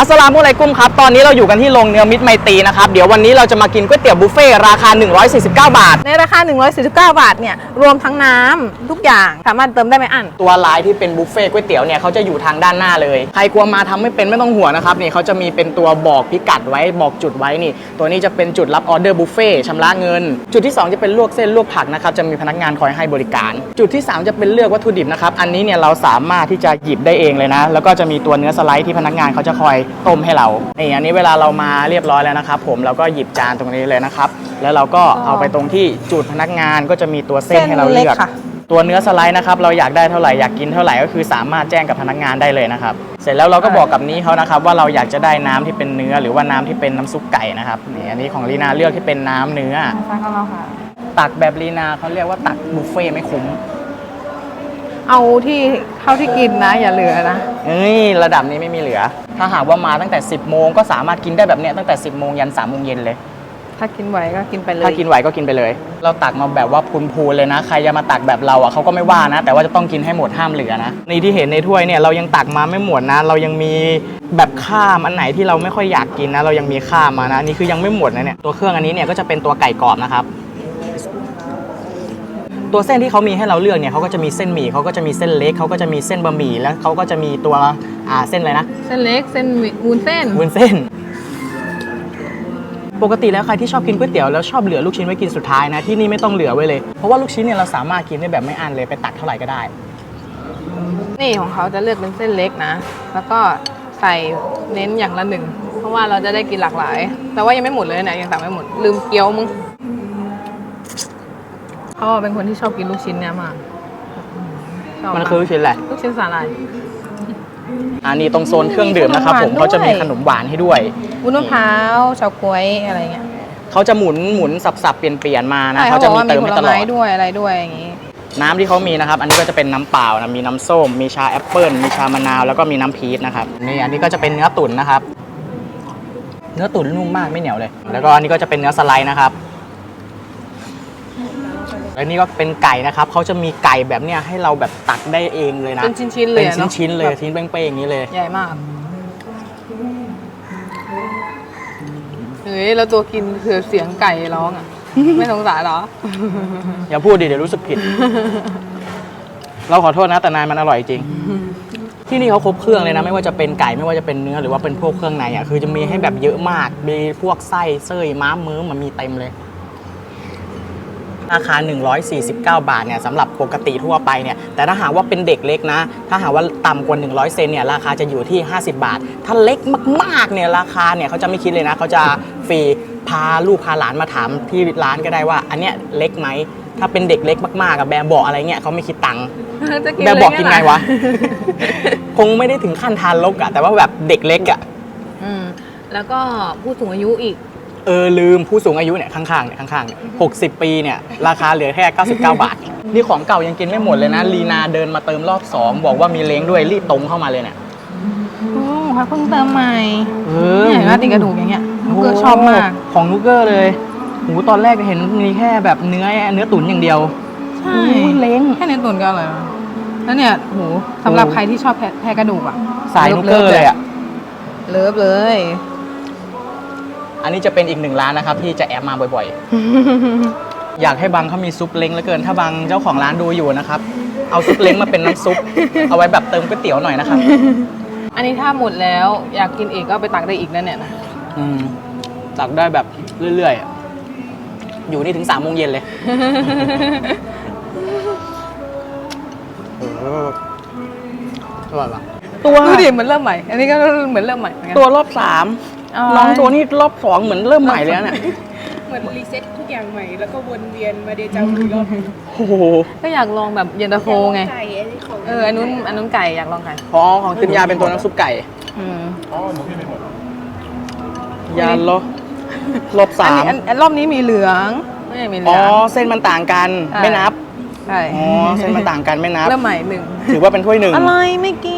อัสสลามุอะลัยกุมครับ ตอนนี้เราอยู่กันที่โรงเนื้อมิตรไมตรีนะครับ เดี๋ยววันนี้เราจะมากินก๋วยเตี๋ยวบุฟเฟ่ต์ราคา 149 บาท ในราคา 149 บาทเนี่ยรวมทั้งน้ำทุกอย่างสามารถเติมได้ไม่อั้นตัวลายที่เป็นบุฟเฟ่ต์ก๋วยเตี๋ยวเนี่ยเขาจะอยู่ทางด้านหน้าเลย ใครกลัวมาทำไม่เป็นไม่ต้องห่วงนะครับนี่เขาจะมีเป็นตัวบอกพิกัดไว้บอกจุดไว้นี่ ตัวนี้จะเป็นจุดรับออเดอร์บุฟเฟ่ต์ชำระเงิน จุดที่ 2 จะเป็นลวกเส้นลวกผักนะครับจะมีพนักงานคอยให้บริการ จุดที่ 3 จะเป็นเลือกวัตถุดิบนะครับอันนี้เนี่ยเราสามารถที่จะหยิบได้เองเลยนะ แล้วก็จะมีตัวเนื้อสไลด์ที่พนักงานเขาจะคอยต้มให้เรานี่อันนี้เวลาเรามาเรียบร้อยแล้วนะครับผมเราก็หยิบจานตรงนี้เลยนะครับ แล้วเราก็เอาไปตรงที่จุดพนักงานก็จะมีตัวเส้นให้เราเลือกเส้นเล็กค่ะตัวเนื้อสไลด์นะครับเราอยากได้เท่าไหร่อยากกินเท่าไหร่ก็คือสามารถแจ้งกับพนักงานได้เลยนะครับ เสร็จแล้วเราก็บอกกับนี้เขานะครับ ว่าเราอยากจะได้น้ำที่เป็นเนื้อหรือว่าน้ำที่เป็นน้ำซุปไก่นะครับนี่อันนี้ของลีนาเลือกที่เป็นน้ำเนื้อฟังกันเราค่ะตักแบบลีนาเขาเรียกว่าตักบุฟเฟ่ต์ไม่คุ้ม เอาที่เท่าที่กินนะ อย่าเหลือนะ เอ้ยระดับนี้ไม่มีเหลือ ถ้าหากว่ามาตั้งแต่ 10โมงก็สามารถกินได้แบบเนี้ยตั้งแต่ 10โมงยัน3โมงเย็นเลย ถ้ากินไหวก็กินไปเลย ถ้ากินไหวก็กินไปเลย เราตักมาแบบว่าพูนๆเลยนะ ใครจะมาตักแบบเราอะเขาก็ไม่ว่านะ แต่ว่าจะต้องกินให้หมดห้ามเหลือนะนี่ที่เห็นในถ้วยเนี่ยเรายังตักมาไม่หมดนะ เรายังมีแบบข้ามอันไหนที่เราไม่ค่อยอยากกินนะ เรายังมีข้ามมานะนี่คือยังไม่หมดนะเนี่ยตัวเครื่องอันนี้เนี่ยก็จะเป็นตัวไก่กรอบนะครับ ตัวเส้นที่เขามีให้เราเลือกเนี่ยเขาก็จะมีเส้นหมี่เขาก็จะมีเส้นเล็กเขาก็จะมีเส้นบะหมี่แล้วเขาก็จะมีตัวอ่าเส้นอะไรนะเส้นเล็กเส้นวุ้นเส้นวุ้นเส้น ปกติแล้วใครที่ชอบกินก๋วยเตี๋ยวแล้วชอบเหลือลูกชิ้นไว้กินสุดท้ายนะที่นี่ไม่ต้องเหลือไว้เลยเพราะว่าลูกชิ้นเนี่ยเราสามารถกินได้แบบไม่อั้นเลยไปตักเท่าไหร่ก็ได้ นี่ของเขาจะเลือกเป็นเส้นเล็กนะ แล้วก็ใส่เน้นอย่างละหนึ่งเพราะว่าเราจะได้กินหลากหลาย แต่ว่ายังไม่หมดเลยนะยังสั่งไม่หมดลืมเกี๊ยวมึง เขาเป็นคนที่ชอบกินลูกชิ้นเนี่ยมากชอบมันคือลูกชิ้นแหละ ลูกชิ้นสาหร่ายอันนี้ตรงโซนเครื่องดื่มนะครับผมมีขนมหวานด้วยเขาจะมีขนมหวานให้ด้วยวุ้นมะพร้าวเฉาก๊วยอะไรเงี้ยเขาจะหมุนหมุนสับสับๆเปลี่ยนเปลี่ยนๆมานะใช่เขาเขาบจะอกมีว่ามีเติมผให้ลตลอไม้ดด้วยอะไรด้วยอย่างงี้ น้ำที่เขามีนะครับ อันนี้ก็จะเป็นน้ำเปล่านะมีน้ำส้ม มีชาแอปเปิลมีชามะนาวแล้วก็มีน้ำพีชนะครับนี่อันนี้ก็จะเป็นเนื้อตุ๋นนะครับ เนื้อตุ๋นนุ่มมากไม่เหนียวเลย แล้วก็อันนี้ก็จะเป็นเนื้อสไลด์นะครับ แล้วนี่ก็เป็นไก่นะครับเขาจะมีไก่แบบเนี้ยให้เราแบบตักได้เองเลยนะเป็นชิ้นๆเลยเป็นอะเนอะชิ้นๆเลยแบบชิ้นเป้งๆอย่างนี้เลย ใหญ่มากเฮ้ยแล้วตัวกินคือเสียงไก่ร้องอะ ไม่สงสารเหรอ อย่าพูดดิเดี๋ยวรู้สึกผิด เราขอโทษนะแต่นายมันอร่อยจริง ที่นี่เขาครบเครื่องเลยนะ ไม่ว่าจะเป็นไก่ไม่ว่าจะเป็นเนื้อหรือว่าเป็นพวกเครื่องในอะคือจะมีให้แบบเยอะมากมีพวกไส้เส้ยม้ามือมันมีเต็มเลย ราคา 149 บาทเนี่ยสำหรับปกติทั่วไปเนี่ยแต่ถ้าหากว่าเป็นเด็กเล็กนะ ถ้าหากว่าต่ำกว่า 100 เซนเนี่ยราคาจะอยู่ที่ 50 บาท ถ้าเล็กมากๆเนี่ยราคาเนี่ยเขาจะไม่คิดเลยนะเขาจะฟรีพาลูกพาหลานมาถามที่ร้านก็ได้ว่า อันเนี้ยเล็กไหมถ้าเป็นเด็กเล็กมากๆกับแบร์บอกอะไรเงี้ยเขาไม่คิดตังค์จะแบร์บอกกินไงวะเลยคงไม่ได้ถึงขั้นทานลกอะแต่ว่าแบบเด็กเล็กอะอืมแล้วก็ผู้สูงอายุอีก เออลืมผู้สูงอายุเนี่ยข้างๆเนี่ยข้างๆเนี่ยหกสิบปีเนี่ยราคาเหลือแค่ 99 บาท นี่ของเก่ายังกินไม่หมดเลยนะลีนาเดินมาเติมรอบ2บอกว่ามีเล้งด้วยรีบตรงเข้ามาเลยเนี่ยโอ้เขาเพิ่งเติมใหม่เอเนี่ยเห็นว่าติดกระดูกอย่างเงี้ยลูกเกอร์ชอบมาก ของนุกเกอร์เลยหูตอนแรกเห็นมีแค่แบบเนื้อเนื้อตุ๋นอย่างเดียวใช่อุ้ยเล้งแค่เนื้อตุ๋นก็อร่อยแล้วแล้วเนี่ยโหสำหรับใครที่ชอบแพะแพะกระดูกอะสายนุกเกอร์เลยอะเลิฟเลย อันนี้จะเป็นอีกหนึ่งร้านนะครับที่จะแอบมาบ่อยๆ อยากให้บังเขามีซุปเล้งเหลือเกิน ถ้าบังเจ้าของร้านดูอยู่นะครับ เอาซุปเล้งมาเป็นน้ำซุป เอาไว้แบบเติมก๋วยเตี๋ยวหน่อยนะครับอันนี้ถ้าหมดแล้วอยากกินอีกก็ไปตักได้อีกนั่นเนี่ยนะอืมตักได้แบบเรื่อยๆอะอยู่นี่ถึงสามโมงเย็นเลยเอออร่อยปะตัวดูดิเหมือนเริ่มใหม่ อันนี้ก็เหมือนเริ่มใหม่เหมือนกันตัวรอบสาม อ๋อน้องตัวนี้รอบสองเหมือนเริ่มใหม่เลยนะเนี่ยเหมือนรีเซ็ตทุกอย่างใหม่ แล้วก็วนเวียนมาเดจาวูอีกรอบหนึ่งโอ้โหก็อยากลองแบบเย็นตาโฟไงไก่อันนี้ของเอออันนู้นอันนู้นไก่อยากลองไก่อ๋อของตินยาเป็นตัวน้ำซุปไก่อืมยาลอรอบสามอันนี้อันอันรอบนี้มีเหลืองไม่ได้มีเหลือ๋อองเส้นมันต่างกันใช่ไม่นับใช่อ๋อเส้นมันต่างกันไม่นับเริ่มใหม่หนึ่งถือว่าเป็นถ้วยหนึ่งอะไรไม่กิน